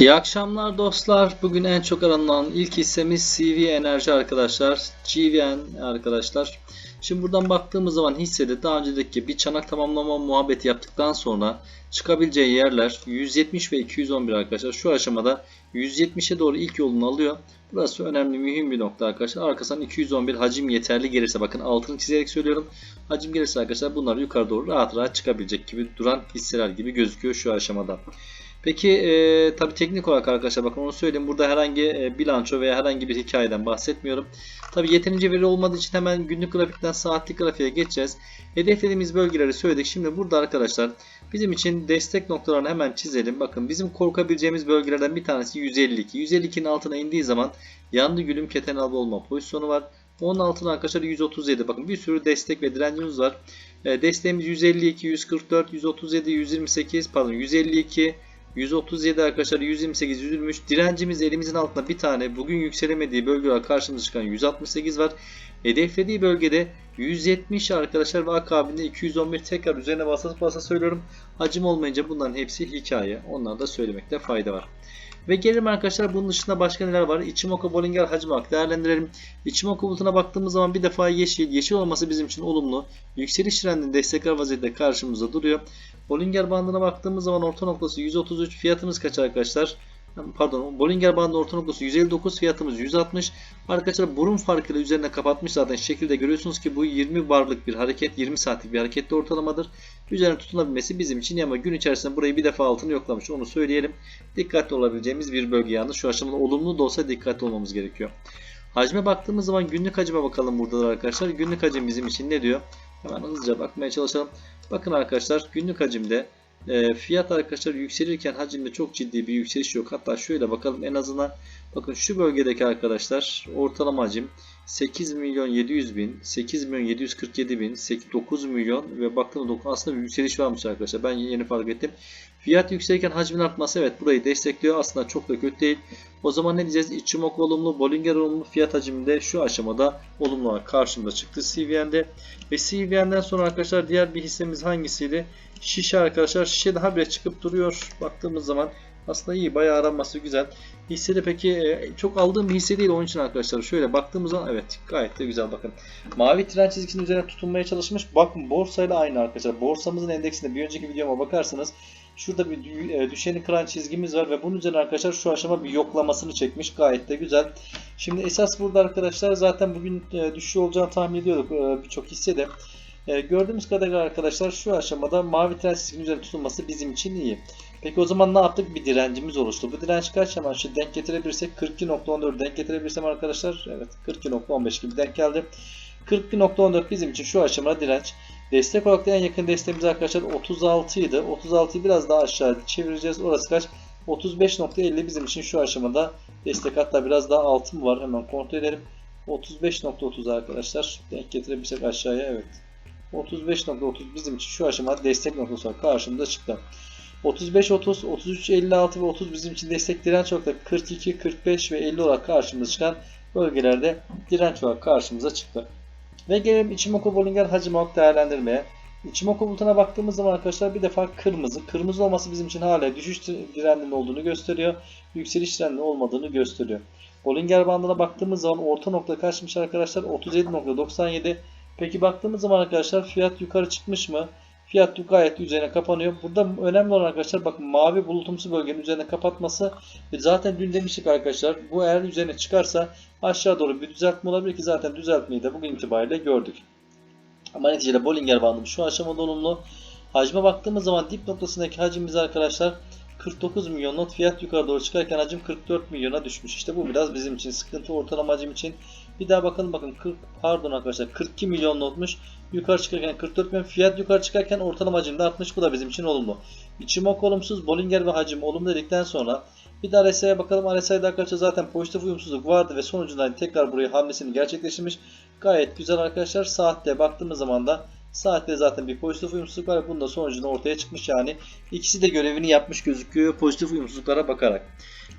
İyi akşamlar dostlar. Bugün en çok aranılan ilk hissemiz CV Enerji arkadaşlar. GVN arkadaşlar. Şimdi buradan baktığımız zaman hissede daha önceki bir çanak tamamlama muhabbeti yaptıktan sonra çıkabileceği yerler 170 ve 211 arkadaşlar. Şu aşamada 170'e doğru ilk yolunu alıyor. Burası önemli mühim bir nokta arkadaşlar. Arkasından 211 hacim yeterli gelirse bakın altını çizerek söylüyorum. Hacim gelirse arkadaşlar bunlar yukarı doğru rahat rahat çıkabilecek gibi duran hisseler gibi gözüküyor şu aşamada. Peki e, tabi teknik olarak arkadaşlar bakın onu söyleyeyim. Burada herhangi e, bilanço veya herhangi bir hikayeden bahsetmiyorum. Tabi yeterince veri olmadığı için hemen günlük grafikten saatlik grafiğe geçeceğiz. Hedeflediğimiz bölgeleri söyledik. Şimdi burada arkadaşlar bizim için destek noktalarını hemen çizelim. Bakın bizim korkabileceğimiz bölgelerden bir tanesi 152. 152'nin altına indiği zaman yandı gülüm keten alba olma pozisyonu var. Onun altına arkadaşlar 137. Bakın bir sürü destek ve direncimiz var. E, desteğimiz 152, 144, 137, 128 pardon 152, 137 arkadaşlar 128 123 direncimiz elimizin altında bir tane bugün yükselemediği bölgeler karşımıza çıkan 168 var. Hedeflediği bölgede 170 arkadaşlar ve akabinde 211 tekrar üzerine basa basa söylüyorum. Hacim olmayınca bunların hepsi hikaye. Onları da söylemekte fayda var. Ve gelelim arkadaşlar bunun dışında başka neler var? Ichimoku Bollinger hacim olarak değerlendirelim. Ichimoku bulutuna baktığımız zaman bir defa yeşil. Yeşil olması bizim için olumlu. Yükseliş trendini destekler vaziyette karşımızda duruyor. Bollinger bandına baktığımız zaman orta noktası 133 fiyatımız kaç arkadaşlar? Pardon Bollinger bandı orta noktası 159 fiyatımız 160. Arkadaşlar burun farkıyla üzerine kapatmış zaten şekilde görüyorsunuz ki bu 20 barlık bir hareket 20 saatlik bir hareketli ortalamadır. Üzerine tutunabilmesi bizim için ama gün içerisinde burayı bir defa altını yoklamış onu söyleyelim. Dikkatli olabileceğimiz bir bölge yalnız şu aşamada olumlu da olsa dikkatli olmamız gerekiyor. Hacme baktığımız zaman günlük hacime bakalım burada da arkadaşlar. Günlük hacim bizim için ne diyor? Hemen hızlıca bakmaya çalışalım. Bakın arkadaşlar günlük hacimde e, fiyat arkadaşlar yükselirken hacimde çok ciddi bir yükseliş yok. Hatta şöyle bakalım en azından bakın şu bölgedeki arkadaşlar ortalama hacim 8 milyon 700 bin, 8 milyon 747 bin, 9 milyon ve baktığımda aslında bir yükseliş varmış arkadaşlar. Ben yeni fark ettim. Fiyat yükselirken hacmin artması evet burayı destekliyor. Aslında çok da kötü değil. O zaman ne diyeceğiz? Ichimoku olumlu, Bollinger olumlu fiyat haciminde şu aşamada olumlu olarak karşımda çıktı CVN'de. Ve CVN'den sonra arkadaşlar diğer bir hissemiz hangisiydi? Şişe arkadaşlar. Şişe daha bile çıkıp duruyor. Baktığımız zaman aslında iyi bayağı aranması güzel. Hissede peki e, çok aldığım bir hisse değil onun için arkadaşlar. Şöyle baktığımız zaman evet gayet de güzel bakın. Mavi tren çizgisinin üzerine tutunmaya çalışmış. Bakın borsayla aynı arkadaşlar. Borsamızın endeksinde bir önceki videoma bakarsanız şurada bir e, düşeni kıran çizgimiz var ve bunun üzerine arkadaşlar şu aşama bir yoklamasını çekmiş. Gayet de güzel. Şimdi esas burada arkadaşlar zaten bugün e, düşüş olacağını tahmin ediyorduk birçok hissede. Gördüğümüz kadarıyla arkadaşlar şu aşamada mavi tren çizginin üzerine tutulması bizim için iyi. Peki o zaman ne yaptık? Bir direncimiz oluştu. Bu direnç kaç hemen şu denk getirebilirsek 42.14 denk getirebilirsem arkadaşlar evet 42.15 gibi denk geldi. 42.14 bizim için şu aşamada direnç. Destek olarak da en yakın desteğimiz arkadaşlar 36 idi. 36'yı biraz daha aşağı çevireceğiz. Orası kaç? 35.50 bizim için şu aşamada destek hatta biraz daha altın var. Hemen kontrol edelim. 35.30 arkadaşlar. Denk getirebilirsek aşağıya evet. 35.30 bizim için şu aşamada destek noktası karşımıza çıktı. 35 30 33 56 ve 30 bizim için destek direnç olarak 42 45 ve 50 olarak karşımıza çıkan bölgelerde direnç olarak karşımıza çıktı. Ve gelelim Ichimoku Bollinger hacim olarak değerlendirmeye. Ichimoku bulutuna baktığımız zaman arkadaşlar bir defa kırmızı. Kırmızı olması bizim için hala düşüş trendinin olduğunu gösteriyor. Yükseliş trendinin olmadığını gösteriyor. Bollinger bandına baktığımız zaman orta nokta kaçmış arkadaşlar? 37.97. Peki baktığımız zaman arkadaşlar fiyat yukarı çıkmış mı? Fiyat gayet üzerine kapanıyor. Burada önemli olan arkadaşlar bakın mavi bulutumsu bölgenin üzerine kapatması. Zaten dün demiştik arkadaşlar bu eğer üzerine çıkarsa aşağı doğru bir düzeltme olabilir ki zaten düzeltmeyi de bugün itibariyle gördük. Ama neticede Bollinger bandı şu aşamada olumlu. Hacme baktığımız zaman dip noktasındaki hacimimiz arkadaşlar 49 milyon not fiyat yukarı doğru çıkarken hacim 44 milyona düşmüş. İşte bu biraz bizim için sıkıntı ortalama hacim için. Bir daha bakalım bakın 40 pardon arkadaşlar 42 milyon notmuş. Yukarı çıkarken 44 milyon fiyat yukarı çıkarken ortalama hacim de artmış. Bu da bizim için olumlu. İçimok olumsuz Bollinger ve hacim olumlu dedikten sonra bir de RSI'ye bakalım. RSI'de arkadaşlar zaten pozitif uyumsuzluk vardı ve sonucunda tekrar buraya hamlesini gerçekleştirmiş. Gayet güzel arkadaşlar. Saatte baktığımız zaman da Saatte zaten bir pozitif uyumsuzluk var. Bunun da sonucunda ortaya çıkmış yani. ikisi de görevini yapmış gözüküyor pozitif uyumsuzluklara bakarak.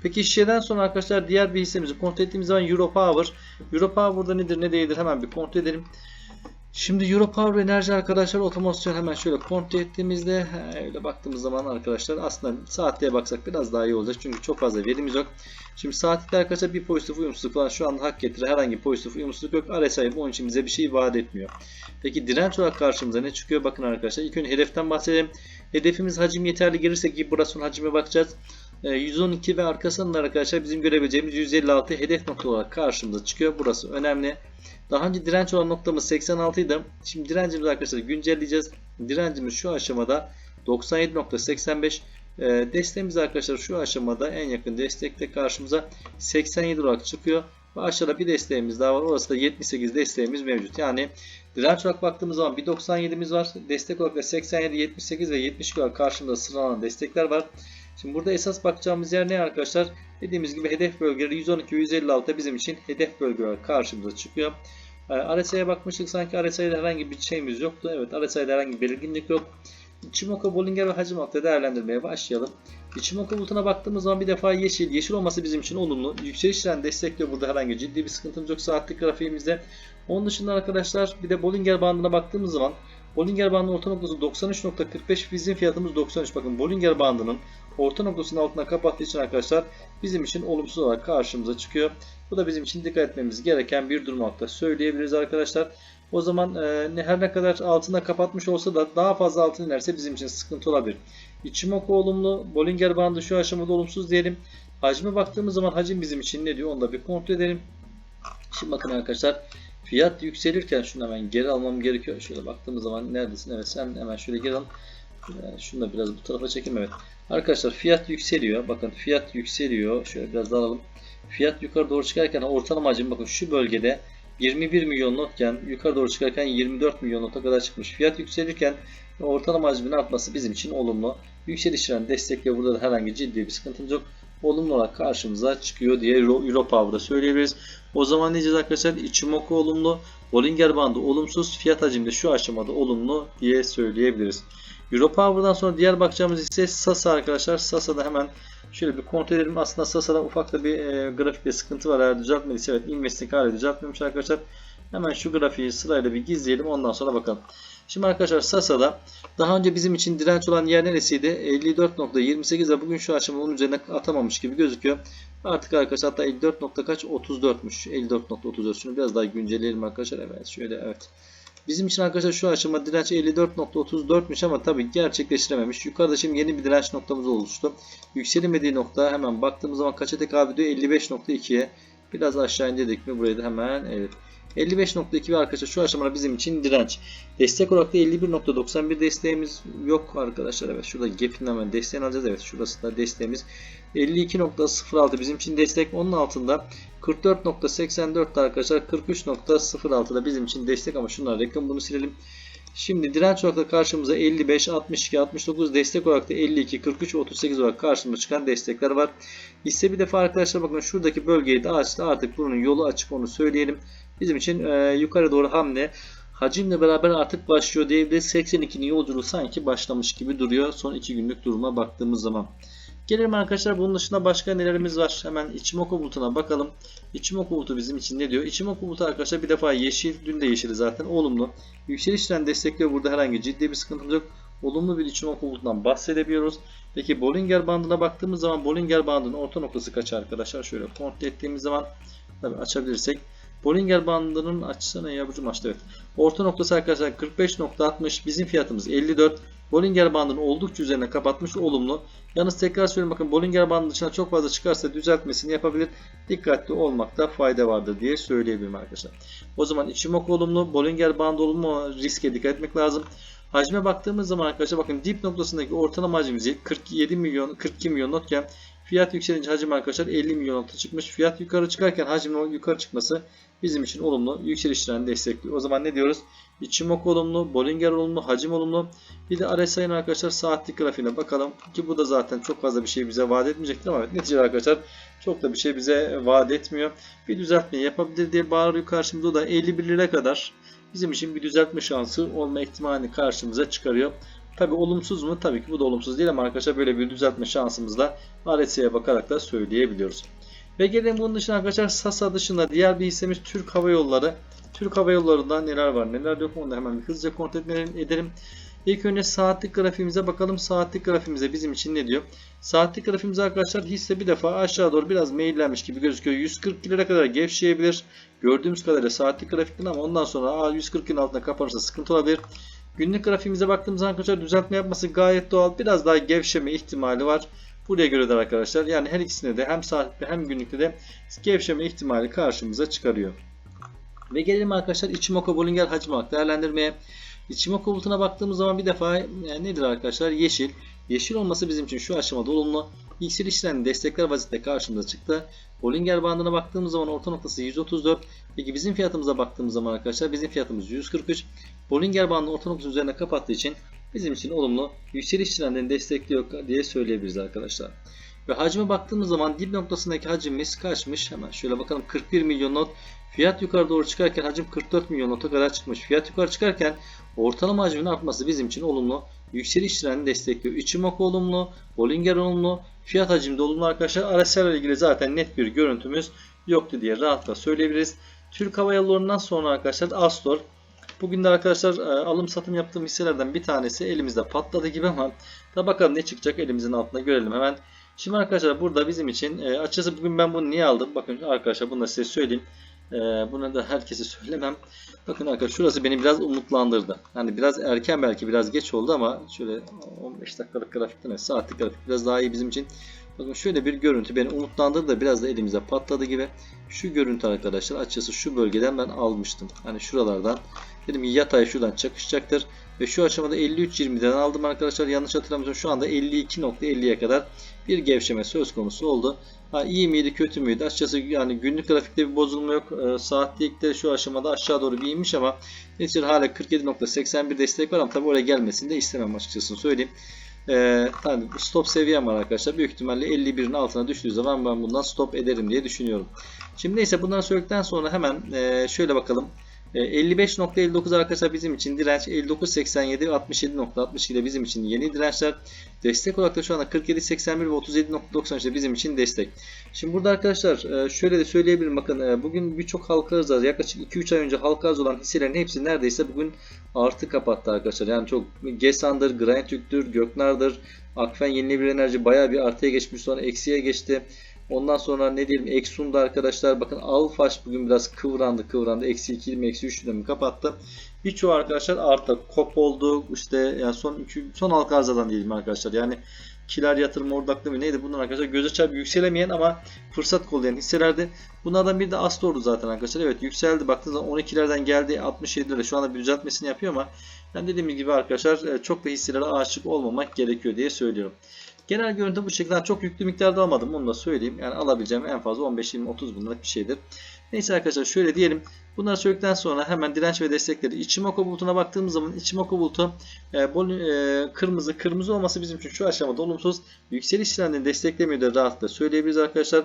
Peki şişeden sonra arkadaşlar diğer bir hissemizi kontrol ettiğimiz zaman Europower. Europower burada nedir ne değildir hemen bir kontrol edelim. Şimdi Europower Enerji arkadaşlar otomasyon hemen şöyle kontrol ettiğimizde öyle baktığımız zaman arkadaşlar aslında saatliğe baksak biraz daha iyi olacak. Çünkü çok fazla verimiz yok. Şimdi saatlikte arkadaşlar bir pozitif uyumsuzluk falan şu anda hak getire herhangi bir pozitif uyumsuzluk yok. RSI onun için bize bir şey vaat etmiyor. Peki direnç olarak karşımıza ne çıkıyor? Bakın arkadaşlar ilk önce hedeften bahsedelim. Hedefimiz hacim yeterli gelirse ki burası hacime bakacağız. E, 112 ve arkasında arkadaşlar bizim görebileceğimiz 156 hedef nokta olarak karşımıza çıkıyor. Burası önemli. Daha önce direnç olan noktamız 86 idi. Şimdi direncimizi arkadaşlar güncelleyeceğiz. Direncimiz şu aşamada 97.85. E, desteğimiz arkadaşlar şu aşamada en yakın destekte karşımıza 87 olarak çıkıyor. Ve aşağıda bir desteğimiz daha var. Orası da 78 desteğimiz mevcut. Yani direnç olarak baktığımız zaman bir 97'miz var. Destek olarak da 87, 78 ve 72 olarak karşımızda sıralanan destekler var. Şimdi burada esas bakacağımız yer ne arkadaşlar? Dediğimiz gibi hedef bölgeleri 112 ve 156 bizim için hedef bölgeler karşımıza çıkıyor. Ee, RSI'ye bakmıştık sanki RSI'de herhangi bir şeyimiz yoktu. Evet RSI'de herhangi bir belirginlik yok. Ichimoku, Bollinger ve hacim altında değerlendirmeye başlayalım. Ichimoku bulutuna baktığımız zaman bir defa yeşil. Yeşil olması bizim için olumlu. Yükseliş destekliyor burada herhangi ciddi bir sıkıntımız yok saatlik grafiğimizde. Onun dışında arkadaşlar bir de Bollinger bandına baktığımız zaman Bollinger bandının orta noktası 93.45 bizim fiyatımız 93. Bakın Bollinger bandının orta noktasının altına kapattığı için arkadaşlar bizim için olumsuz olarak karşımıza çıkıyor. Bu da bizim için dikkat etmemiz gereken bir durum da söyleyebiliriz arkadaşlar. O zaman e, her ne kadar altına kapatmış olsa da daha fazla altın inerse bizim için sıkıntı olabilir. Ichimoku olumlu, Bollinger bandı şu aşamada olumsuz diyelim. Hacme baktığımız zaman hacim bizim için ne diyor onu da bir kontrol edelim. Şimdi bakın arkadaşlar fiyat yükselirken şunu hemen geri almam gerekiyor. Şöyle baktığımız zaman neredesin? Evet sen hemen şöyle geri al. Şunu da biraz bu tarafa çekeyim evet. Arkadaşlar fiyat yükseliyor. Bakın fiyat yükseliyor. Şöyle biraz daha alalım. Fiyat yukarı doğru çıkarken ortalama hacim bakın şu bölgede 21 milyon notken yukarı doğru çıkarken 24 milyon nota kadar çıkmış. Fiyat yükselirken ortalama hacmin artması bizim için olumlu. Yükseliş trend destekliyor. Burada da herhangi ciddi bir sıkıntımız yok. Olumlu olarak karşımıza çıkıyor diye Euro, Europower'da söyleyebiliriz. O zaman ne diyeceğiz arkadaşlar? Ichimoku olumlu, Bollinger bandı olumsuz, fiyat hacimde şu aşamada olumlu diye söyleyebiliriz. Europower'dan sonra diğer bakacağımız ise Sasa arkadaşlar. Sasa'da hemen şöyle bir kontrol edelim. Aslında Sasa'da ufak da bir e, grafikte sıkıntı var. Eğer düzeltmediyse evet Investing hala düzeltmemiş arkadaşlar. Hemen şu grafiği sırayla bir gizleyelim. Ondan sonra bakalım. Şimdi arkadaşlar Sasa'da daha önce bizim için direnç olan yer neresiydi? 54.28 ve bugün şu aşamada onun üzerine atamamış gibi gözüküyor. Artık arkadaşlar hatta 54 nokta kaç? 34'müş. 54.34. Şunu biraz daha güncelleyelim arkadaşlar. Evet şöyle evet. Bizim için arkadaşlar şu aşama direnç 54.34'müş ama tabii gerçekleştirememiş. Yukarıda şimdi yeni bir direnç noktamız oluştu. Yükselemediği nokta hemen baktığımız zaman kaça tekabül ediyor? 55.2'ye. Biraz aşağı indirdik mi burayı da hemen evet. 55.2 ve arkadaşlar şu aşamada bizim için direnç. Destek olarak da 51.91 desteğimiz yok arkadaşlar. Evet şurada gap'in hemen desteğini alacağız. Evet şurası da desteğimiz. 52.06 bizim için destek. Onun altında 44.84 arkadaşlar. 43.06 bizim için destek ama şunlar reklam bunu silelim. Şimdi direnç olarak da karşımıza 55, 62, 69 destek olarak da 52, 43, 38 olarak karşımıza çıkan destekler var. Hisse bir defa arkadaşlar bakın şuradaki bölgeyi de açtı. Artık bunun yolu açık onu söyleyelim. Bizim için e, yukarı doğru hamle hacimle beraber artık başlıyor diyebiliriz. 82'nin yolculuğu sanki başlamış gibi duruyor son 2 günlük duruma baktığımız zaman. Gelelim arkadaşlar bunun dışında başka nelerimiz var. Hemen Ichimoku bulutuna bakalım. Ichimoku bulutu bizim için ne diyor? Ichimoku bulutu arkadaşlar bir defa yeşil. Dün de yeşili zaten olumlu. Yükselişten destekliyor. Burada herhangi ciddi bir sıkıntımız yok. Olumlu bir Ichimoku bulutundan bahsedebiliyoruz. Peki Bollinger bandına baktığımız zaman Bollinger bandının orta noktası kaç arkadaşlar? Şöyle kontrol ettiğimiz zaman tabi açabilirsek. Bollinger bandının açısına yavrucum açtı evet. Orta noktası arkadaşlar 45.60 bizim fiyatımız 54. Bollinger bandını oldukça üzerine kapatmış olumlu. Yalnız tekrar söyleyeyim bakın Bollinger bandı dışına çok fazla çıkarsa düzeltmesini yapabilir. Dikkatli olmakta fayda vardır diye söyleyebilirim arkadaşlar. O zaman Ichimoku olumlu, Bollinger bandı olumlu riske dikkat etmek lazım. Hacme baktığımız zaman arkadaşlar bakın dip noktasındaki ortalama hacimiz 47 milyon 42 milyon notken fiyat yükselince hacim arkadaşlar 50 milyon nota çıkmış. Fiyat yukarı çıkarken hacmin yukarı çıkması bizim için olumlu. Yükseliş trendi destekliyor. O zaman ne diyoruz? Ichimoku olumlu, Bollinger olumlu, hacim olumlu. Bir de RSI'nin arkadaşlar saatlik grafiğine bakalım. Ki bu da zaten çok fazla bir şey bize vaat etmeyecektir ama evet, neticede arkadaşlar çok da bir şey bize vaat etmiyor. Bir düzeltme yapabilir diye bağırıyor karşımıza. O da 51 lira kadar bizim için bir düzeltme şansı olma ihtimalini karşımıza çıkarıyor. Tabi olumsuz mu? Tabii ki bu da olumsuz değil ama arkadaşlar böyle bir düzeltme şansımız da RSI'ye bakarak da söyleyebiliyoruz. Ve gelelim bunun dışında arkadaşlar Sasa dışında diğer bir hissemiz Türk Hava Yolları. Türk Hava Yolları'nda neler var neler yok onu da hemen bir hızlıca kontrol edelim. İlk önce saatlik grafiğimize bakalım. Saatlik grafiğimize bizim için ne diyor? Saatlik grafiğimize arkadaşlar hisse bir defa aşağı doğru biraz meyillenmiş gibi gözüküyor. 140 lira kadar gevşeyebilir. Gördüğümüz kadarıyla saatlik grafikten ama ondan sonra 140'ın altında kapanırsa sıkıntı olabilir. Günlük grafiğimize baktığımızda arkadaşlar düzeltme yapması gayet doğal. Biraz daha gevşeme ihtimali var. Buraya göre de arkadaşlar yani her ikisinde de hem saatlikte hem günlükte de gevşeme ihtimali karşımıza çıkarıyor. Ve gelelim arkadaşlar Ichimoku Bollinger hacim olarak değerlendirmeye. Ichimoku bulutuna baktığımız zaman bir defa yani nedir arkadaşlar? Yeşil. Yeşil olması bizim için şu aşamada olumlu. Yükselişlerini destekler vaziyette karşımıza çıktı. Bollinger bandına baktığımız zaman orta noktası 134. Peki bizim fiyatımıza baktığımız zaman arkadaşlar bizim fiyatımız 143. Bollinger bandının orta noktası üzerine kapattığı için bizim için olumlu. Yükseliş trendini destekliyor diye söyleyebiliriz arkadaşlar. Ve hacme baktığımız zaman dip noktasındaki hacimimiz kaçmış? Hemen şöyle bakalım 41 milyon not. Fiyat yukarı doğru çıkarken hacim 44 milyon nota kadar çıkmış. Fiyat yukarı çıkarken ortalama hacmin artması bizim için olumlu. Yükseliş trendini destekliyor. Ichimoku olumlu, Bollinger olumlu, fiyat hacim de olumlu arkadaşlar. RSI ile ilgili zaten net bir görüntümüz yoktu diye rahatla söyleyebiliriz. Türk Hava Yolları'ndan sonra arkadaşlar Astor. Bugün de arkadaşlar e, alım satım yaptığım hisselerden bir tanesi elimizde patladı gibi ama da bakalım ne çıkacak elimizin altında görelim hemen. Şimdi arkadaşlar burada bizim için e, açıkçası bugün ben bunu niye aldım? Bakın arkadaşlar bunu da size söyleyeyim. E, bunu da herkese söylemem. Bakın arkadaşlar şurası beni biraz umutlandırdı. Hani biraz erken belki biraz geç oldu ama şöyle 15 dakikalık grafikten saatlik grafik biraz daha iyi bizim için. Bakın şöyle bir görüntü beni umutlandırdı da biraz da elimize patladı gibi. Şu görüntü arkadaşlar açıkçası şu bölgeden ben almıştım. Hani şuralardan. Dedim yatay şuradan çakışacaktır. Ve şu aşamada 53.20'den aldım arkadaşlar. Yanlış hatırlamıyorsam şu anda 52.50'ye kadar bir gevşeme söz konusu oldu. Ha, iyi miydi kötü müydü? Açıkçası yani günlük grafikte bir bozulma yok. E, saatlikte şu aşamada aşağı doğru bir inmiş ama neticede hala 47.81 destek var ama tabi oraya gelmesini de istemem açıkçası söyleyeyim. Ee, tabii stop seviyem var arkadaşlar. Büyük ihtimalle 51'in altına düştüğü zaman ben bundan stop ederim diye düşünüyorum. Şimdi neyse bunları söyledikten sonra hemen e, şöyle bakalım. 55.59 arkadaşlar bizim için direnç 59.87 67.62 de bizim için yeni dirençler. Destek olarak da şu anda 47.81 ve 37.90 işte bizim için destek. Şimdi burada arkadaşlar şöyle de söyleyebilirim. Bakın bugün birçok halka arz var yaklaşık 2-3 ay önce halka arz olan hisselerin hepsi neredeyse bugün artı kapattı arkadaşlar. Yani çok Gesan'dır, Granitük'tür, Göknar'dır Akfen yenilebilir enerji bayağı bir artıya geçmiş sonra eksiye geçti Ondan sonra ne diyelim Exxon'da arkadaşlar bakın Alfaş bugün biraz kıvrandı kıvrandı. Eksi 2 mi eksi 3 mi kapattı. Birçoğu arkadaşlar arta kop oldu. İşte yani son iki, son halka arızadan diyelim arkadaşlar. Yani kiler yatırım ordaklı mı neydi bunlar arkadaşlar göze çarpıp yükselemeyen ama fırsat kollayan hisselerdi. Bunlardan biri de Astor'du zaten arkadaşlar. Evet yükseldi baktığınız zaman 12'lerden geldi 67 lira şu anda bir düzeltmesini yapıyor ama ben dediğim gibi arkadaşlar çok da hisselere aşık olmamak gerekiyor diye söylüyorum. Genel görüntü bu şekilde. Çok yüklü miktarda almadım. Bunu da söyleyeyim. Yani alabileceğim en fazla 15-20-30 bin liralık bir şeydir. Neyse arkadaşlar şöyle diyelim. Bunları söyledikten sonra hemen direnç ve destekleri Ichimoku bulutuna baktığımız zaman Ichimoku bulutu e, bol, e, kırmızı kırmızı olması bizim için şu aşamada olumsuz. Yükseliş trendini desteklemiyor da rahatlıkla söyleyebiliriz arkadaşlar.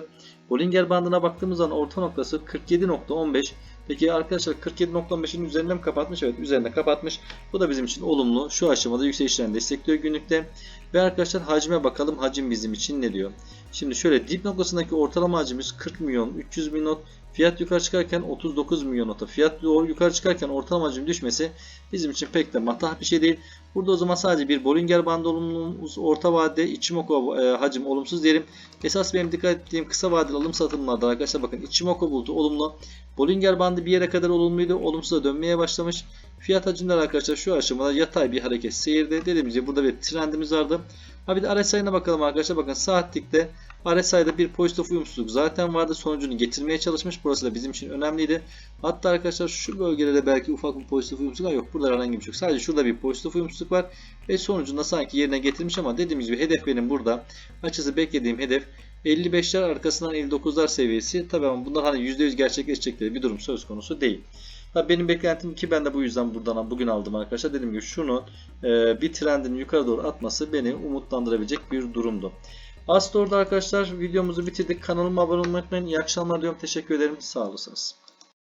Bollinger bandına baktığımız zaman orta noktası 47.15 Peki arkadaşlar 47.15'in üzerinde mi kapatmış? Evet üzerinde kapatmış. Bu da bizim için olumlu. Şu aşamada yükselişlerini destekliyor günlükte. Ve arkadaşlar hacme bakalım. Hacim bizim için ne diyor? Şimdi şöyle dip noktasındaki ortalama hacimiz 40 milyon 300 bin not. Fiyat yukarı çıkarken 39 milyon nota. Fiyat doğru yukarı çıkarken ortalama hacim düşmesi bizim için pek de matah bir şey değil. Burada o zaman sadece bir Bollinger bandı olumsuz, orta vadede Ichimoku e, hacim olumsuz diyelim. Esas benim dikkat ettiğim kısa vadeli alım satımlarda arkadaşlar bakın Ichimoku bulutu olumlu. Bollinger bandı bir yere kadar olumluydu. Olumsuza dönmeye başlamış. Fiyat hacimler arkadaşlar şu aşamada yatay bir hareket seyirde. Dediğimiz gibi burada bir trendimiz vardı. Ha bir de RSI'ne bakalım arkadaşlar. Bakın saatlikte RSI'de bir pozitif uyumsuzluk zaten vardı. Sonucunu getirmeye çalışmış. Burası da bizim için önemliydi. Hatta arkadaşlar şu bölgelerde belki ufak bir pozitif uyumsuzluk var. Yok burada herhangi bir şey yok. Sadece şurada bir pozitif uyumsuzluk var. Ve sonucunda sanki yerine getirmiş ama dediğimiz gibi hedef benim burada. Açısı beklediğim hedef 55'ler arkasından 59'lar seviyesi. Tabii ama bunlar hani %100 gerçekleşecekleri bir durum söz konusu değil. Tabii benim beklentim ki ben de bu yüzden buradan bugün aldım arkadaşlar. Dediğim gibi şunu e, bir trendin yukarı doğru atması beni umutlandırabilecek bir durumdu. Astor'da arkadaşlar videomuzu bitirdik. Kanalıma abone olmayı unutmayın. İyi akşamlar diyorum. Teşekkür ederim. Sağ olasınız.